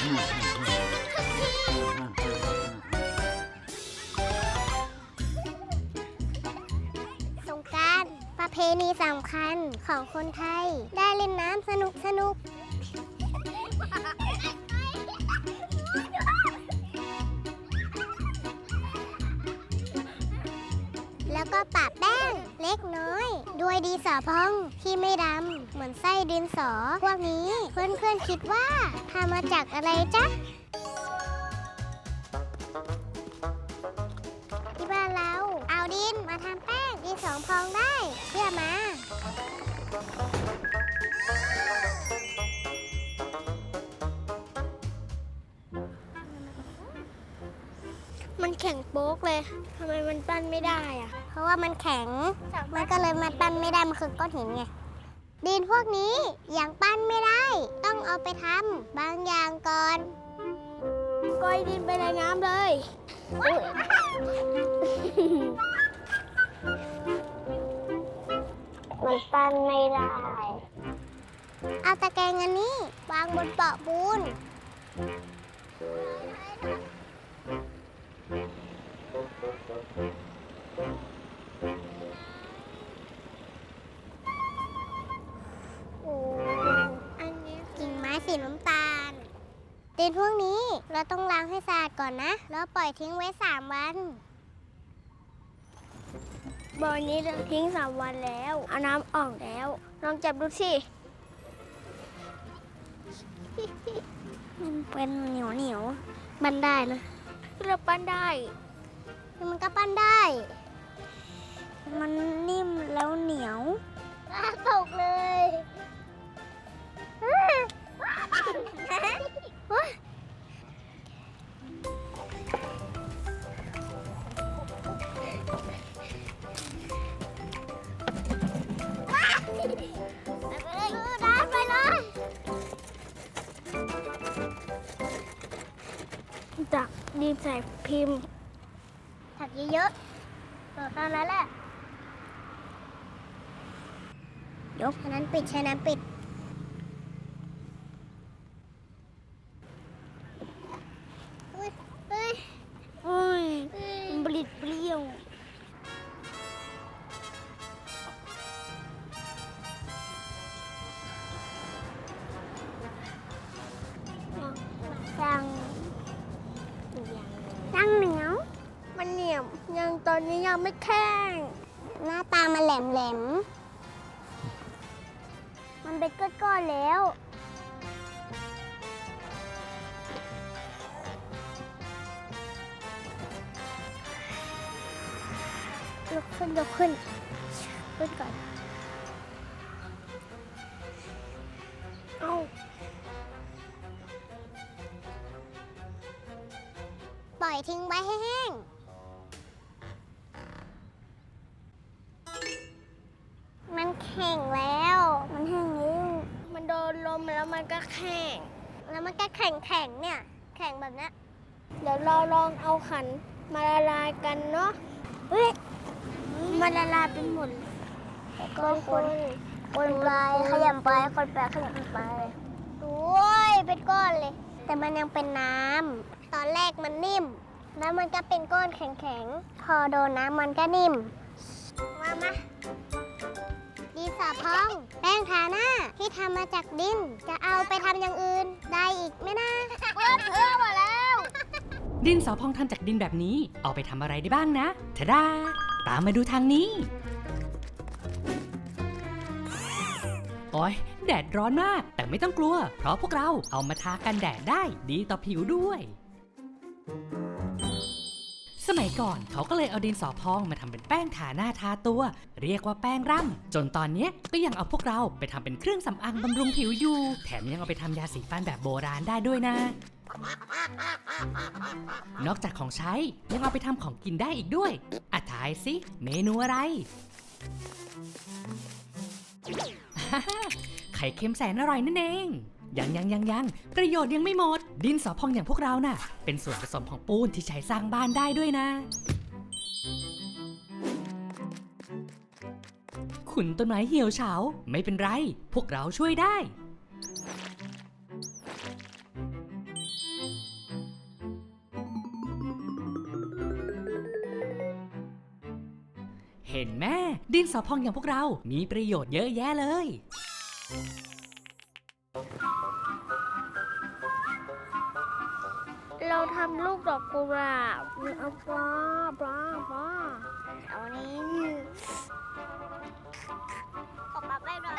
สงกรารประเพณีสำคัญของคนไทย ได้เล่นน้ำสนุกสนุก แล้วก็ปะแป้งเล็กน้อย ด้วยดีสอพองที่ไม่ดำเหมือนไส้ ดินสอ พวกนี้เพื่อนๆคิดว่าทำมาจากอะไรจ๊ะที่บ้านเราเอาดินมาทำแป้งดินสองพองได้เชื่อมามันแข็งโป๊กเลย ทำไมมันปั้นไม่ได้อะ เพราะว่ามันแข็ง มันก็เลยมาปั้นไม่ได้ มันคือก้อนหินไง ดินพวกนี้ยังปั้นไม่ได้ ต้องเอาไปทำบางอย่างก่อนก้อยดินไปในน้ำเลยมันปั้นไม่ได้ เอาตะแกรงอันนี้วางบนเปาะปูน ดินพวกนี้เราต้องล้างให้สะอาดก่อนนะ แล้วปล่อยทิ้งไว้ 3 วันบอลนี้เราทิ้งสามวันแล้วเอาน้ำออกแล้วลองจับดูสิมันเป็นเหนียวเหนียวๆมันได้นะเราปั้นได้ มันก็ปั้นได้ มันนิ่ม ไปเลยได้ไปเลยจากดินใส่พิมพ์ถักเยอะๆต่อตอนนั้นแหละยกฉะนั้นปิดฉะนั้นปิด ยังตอนนี้ยังไม่แข็งหน้าตามันแหลมแหลมมันเป็นก้อนๆแล้ว ยกขึ้นยกขึ้นขึ้นก่อน เอาปล่อยทิ้งไว้ให้แห้ง แล้วมันก็แข็งแข็งๆเนี่ย แข็งแบบเนี้ยเดี๋ยวเราลองเอาขันมาละลายกันเนาะเฮ้ยมันละลายเป็นหมดก้อนคนคนไปขยำไปคนไปขยำไปโอ้ยเป็นก้อนเลย แต่มันยังเป็นน้ำตอนแรกมันนิ่ม แล้วมันก็เป็นก้อนแข็งๆพอโดนน้ำมันก็นิ่ม มามา ดีสอพอง แป้งทาหน้าที่ทำมาจากดิน จะเอาไปทำอย่างอื่น ได้อีกไหมนะเพื่อนเพื่อมาแล้ว ดินสอพองทำจากดินแบบนี้ เอาไปทำอะไรได้บ้างนะทะดา ตามมาดูทางนี้ โอ้ยแดดร้อนมาก แต่ไม่ต้องกลัว เพราะพวกเราเอามาทากันแดดได้ดีต่อผิวด้วย สมัยก่อนเขาก็เลยเอาดินสอพองมาทำเป็นแป้งทาหน้าทาตัว เรียกว่าแป้งร่ำจนตอนเนี้ก็ยังเอาพวกเราไปทำเป็นเครื่องสำอางบำรุงผิวอยู่ แถมยังเอาไปทำยาสีฟันแบบโบราณได้ด้วยนะ นอกจากของใช้ยังเอาไปทำของกินได้อีกด้วยอะทายสิเมนูอะไร ข่เค็มแสนอร่อยนั่นเอง ยังยังยังยังประโยชน์ยังไม่หมด ดินสอพองอย่างพวกเราน่ะ เป็นส่วนผสมของปูนที่ใช้สร้างบ้านได้ด้วยนะ ขุนต้นไม้เหี่ยวเฉาไม่เป็นไร พวกเราช่วยได้ เห็นแม่ดินสอพองอย่างพวกเรามีประโยชน์เยอะแยะเลย เราทำลูกดอกกุหลาบเอาปลาปลาปลาเอานี้ออกมาไปหน่อย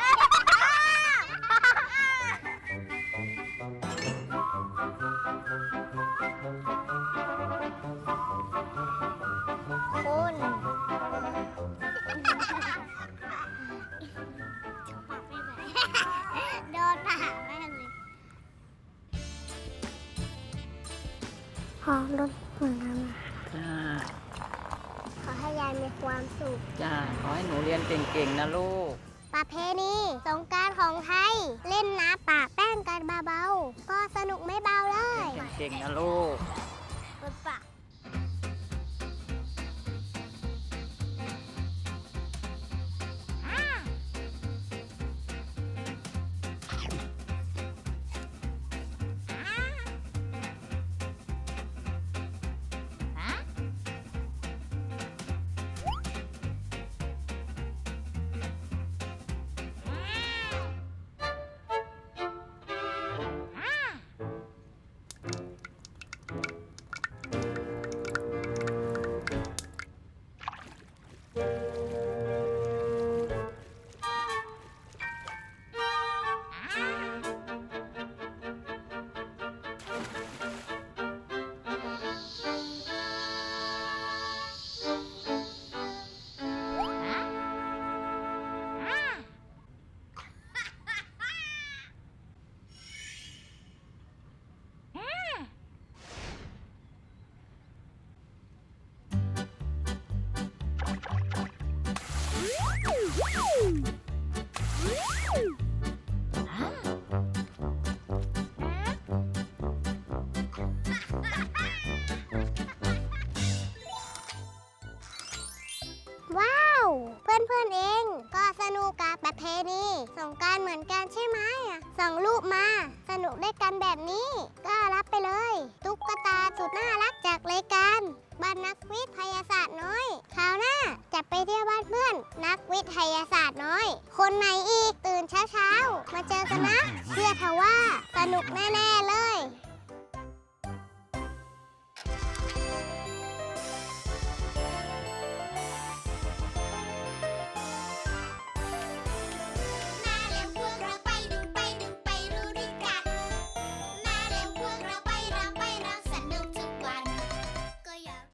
มีความสุข จ้าขอให้หนูเรียนเก่งๆนะลูก ประเพณีสงกรารของไทย เล่นน้ำปะแป้งกันเบาๆก็สนุกไม่เบาเลย เก่งๆนะลูก ส่งรูปมา สนุกด้วยกันแบบนี้ ก็รับไปเลย ตุ๊กตาสุดน่ารักจากรายการบ้านนักวิทยาศาสตร์น้อยคราวหน้าจะไปเที่ยวบ้านเพื่อน นักวิทยาศาสตร์น้อย คนไหนอีกตื่นเช้าๆ มาเจอกันนะ เชื่อเถอะว่า สนุกแน่ๆเลย